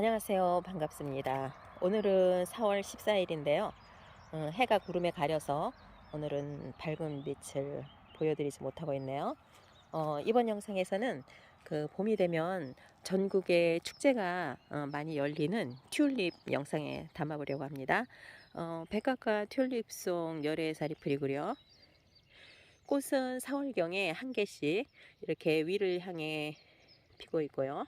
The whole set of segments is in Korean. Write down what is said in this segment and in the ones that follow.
안녕하세요. 반갑습니다. 오늘은 4월 14일인데요. 어, 해가 구름에 가려서 오늘은 밝은 빛을 보여드리지 못하고 있네요. 어, 이번 영상에서는 그 봄이 되면 전국에 축제가 어, 많이 열리는 튤립 영상에 담아보려고 합니다. 어, 백화과 튤립송 열애살이 프리고요. 꽃은 4월경에 한 개씩 이렇게 위를 향해 피고 있고요.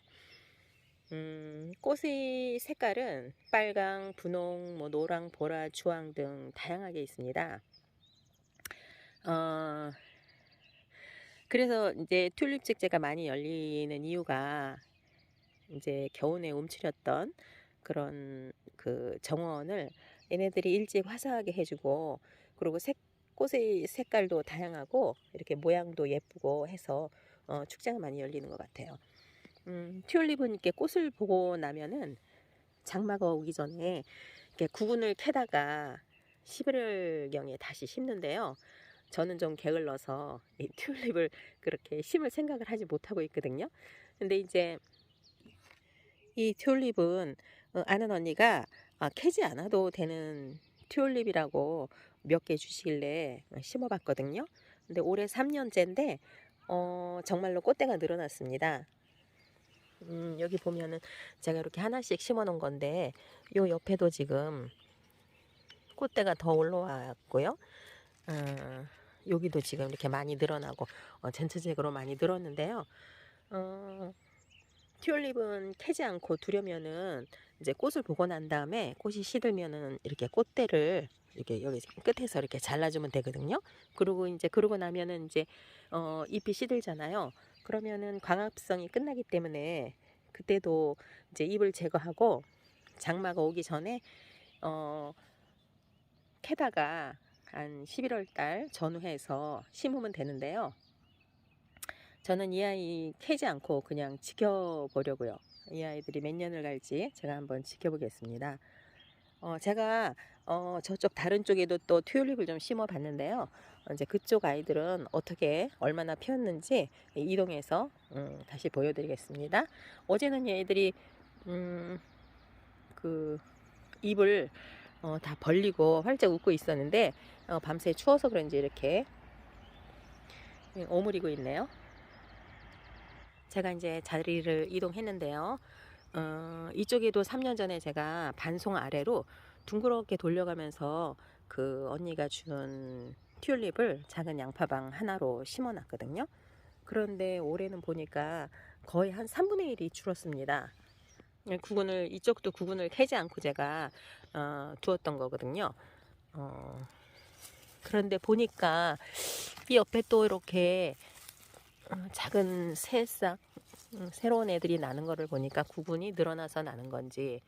음, 꽃의 색깔은 빨강, 분홍, 뭐 노랑, 보라, 주황 등 다양하게 있습니다. 어, 그래서 이제 튤립 축제가 많이 열리는 이유가 이제 겨우내 움츠렸던 그런 그 정원을 얘네들이 일찍 화사하게 해주고 그리고 색 꽃의 색깔도 다양하고 이렇게 모양도 예쁘고 해서 어, 축제가 많이 열리는 것 같아요. 음, 튤립은 이렇게 꽃을 보고 나면은 장마가 오기 전에 이렇게 구근을 캐다가 11월경에 다시 심는데요. 저는 좀 게을러서 이 튤립을 그렇게 심을 생각을 하지 못하고 있거든요. 근데 이제 이 튤립은 어, 아는 언니가 아, 캐지 않아도 되는 튤립이라고 몇 개 주시길래 심어봤거든요. 근데 올해 3년째인데 어, 정말로 꽃대가 늘어났습니다. 음, 여기 보면은 제가 이렇게 하나씩 심어 놓은 건데 요 옆에도 지금 꽃대가 더 올라왔고요. 어, 여기도 지금 이렇게 많이 늘어나고 어, 전체적으로 많이 늘었는데요. 어, 튤립은 캐지 않고 두려면은 이제 꽃을 보고 난 다음에 꽃이 시들면은 이렇게 꽃대를 이렇게 여기 끝에서 이렇게 잘라주면 되거든요. 그리고 이제 그러고 나면은 이제 어, 잎이 시들잖아요. 그러면은 광합성이 끝나기 때문에 그때도 이제 잎을 제거하고 장마가 오기 전에 어, 캐다가 한 11월 달 전후해서 심으면 되는데요. 저는 이 아이 캐지 않고 그냥 지켜보려고요. 이 아이들이 몇 년을 갈지 제가 한번 지켜보겠습니다. 어, 제가 어, 저쪽 다른 쪽에도 또 튤립을 좀 심어 봤는데요. 이제 그쪽 아이들은 어떻게 얼마나 피었는지 이동해서 음, 다시 보여드리겠습니다. 어제는 얘들이 음, 그 입을 어, 다 벌리고 활짝 웃고 있었는데 어, 밤새 추워서 그런지 이렇게 오므리고 있네요. 제가 이제 자리를 이동했는데요. 어, 이쪽에도 3년 전에 제가 반송 아래로 둥그렇게 돌려가면서 그 언니가 준 튤립을 작은 양파방 하나로 심어 놨거든요. 그런데 올해는 보니까 거의 한 3분의 1이 줄었습니다. 구근을 이쪽도 구근을 캐지 않고 제가 어, 두었던 거거든요. 어, 그런데 보니까 이 옆에 또 이렇게 어, 작은 새싹 음, 새로운 애들이 나는 거를 보니까 구근이 늘어나서 나는 건지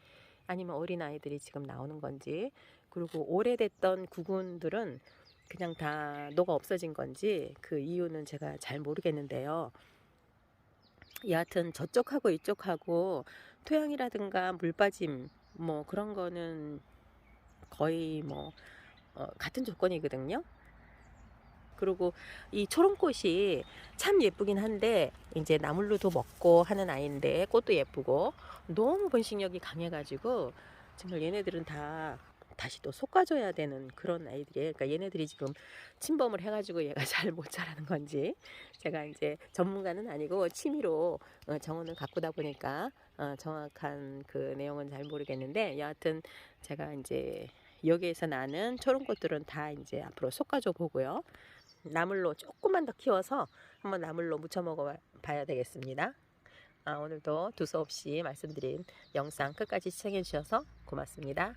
아니면 어린 아이들이 지금 나오는 건지 그리고 오래됐던 구근들은 그냥 다 녹아 없어진 건지 그 이유는 제가 잘 모르겠는데요. 여하튼 저쪽하고 이쪽하고 토양이라든가 물 빠짐 뭐 그런 거는 거의 뭐 어, 같은 조건이거든요. 그리고 이 초롱꽃이 참 예쁘긴 한데 이제 나물로도 먹고 하는 아이인데 꽃도 예쁘고 너무 번식력이 강해가지고 정말 얘네들은 다 다시 또 솎아줘야 되는 그런 아이들이에요. 그러니까 얘네들이 지금 침범을 해가지고 얘가 잘 못 자라는 건지 제가 이제 전문가는 아니고 취미로 어, 정원을 가꾸다 보니까 어, 정확한 그 내용은 잘 모르겠는데 여하튼 제가 이제 여기에서 나는 초롱꽃들은 다 이제 앞으로 솎아줘 보고요. 나물로 조금만 더 키워서 한번 나물로 무쳐 먹어 봐야 되겠습니다. 아, 오늘도 두서없이 말씀드린 영상 끝까지 시청해 주셔서 고맙습니다.